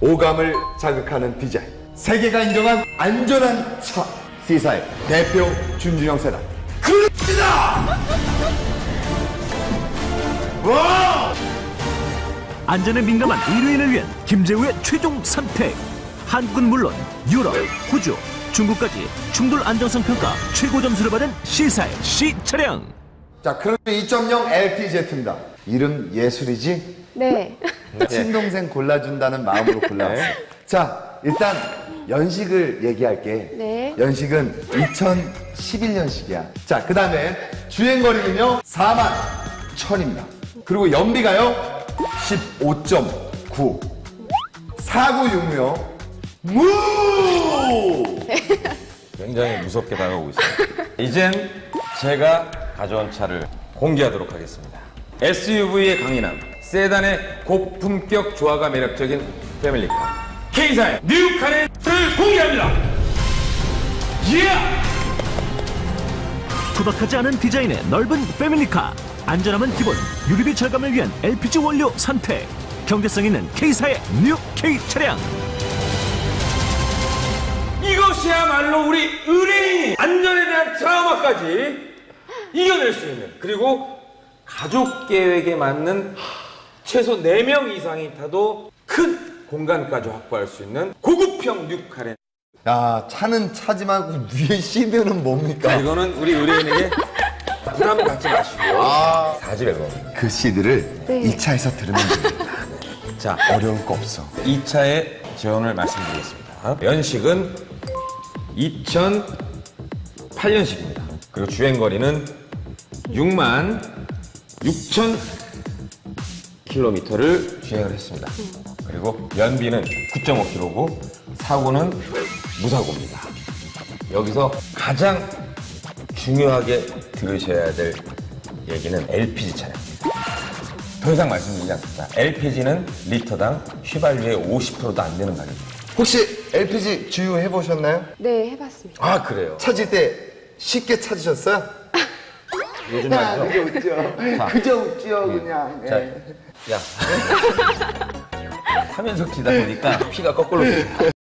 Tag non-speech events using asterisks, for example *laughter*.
오감을 자극하는 디자인. 세계가 인정한 안전한 차. C사의 대표 준준영 세단. 그렇습니다! 와! 안전에 민감한 의료인을 위한 김재우의 최종 선택. 한국은 물론 유럽, 호주, 중국까지 충돌 안정성 평가 최고 점수를 받은 C사의 C 차량. 자, 크루즈 2.0 LTZ입니다. 이름 예술이지? 네. 친동생 골라준다는 마음으로 골라왔어요. 자, 일단 연식을 얘기할게. 네. 연식은 2011년식이야. 자, 그 다음에 주행거리는요, 4만 1000입니다. 그리고 연비가요, 15.9. 사고 유무요, 무! 굉장히 무섭게 다가오고 있습니다. 이젠 제가 가져온 차를 공개하도록 하겠습니다. SUV의 강인함, 세단의 고품격 조화가 매력적인 패밀리카. K사의 뉴카렌을 공개합니다. 예! 투박하지 않은 디자인의 넓은 패밀리카. 안전함은 기본, 유리비 절감을 위한 LPG 원료 선택. 경제성 있는 K사의 뉴 K 차량. 이것이야말로 우리 의뢰인이 안전에 대한 트라우마까지 이겨낼 수 있는 그리고 가족 계획에 맞는 최소 4명 이상이 타도 큰 공간까지 확보할 수 있는 고급형 뉴카렌 야, 차는 차지만 그 위에 시드는 뭡니까? 이거는 우리 의뢰인에게 부담 갖지 마시고 아. 4집 앨범 그 시드를 네. 이 차에서 들으면 됩니다. 자 어려울 거 없어. 2차의 재원을 말씀드리겠습니다. 연식은 2008년식입니다. 그리고 주행거리는 6만 6천 킬로미터를 주행을 했습니다. 그리고 연비는 9.5km고 사고는 무사고입니다. 여기서 가장 중요하게 들으셔야 될 얘기는 LPG 차량입니다. 더 이상 말씀드리지 않습니다. LPG는 리터당 휘발유의 50%도 안 되는 가격입니다. 혹시 LPG 주유해 보셨나요? 네, 해봤습니다. 아 그래요? 찾을 때 쉽게 찾으셨어요? 요즘 말이죠. 그저 웃죠. 그저 웃죠, 그냥. 자, 예. 야. *laughs* 하면서 치다 보니까 피가 거꾸로.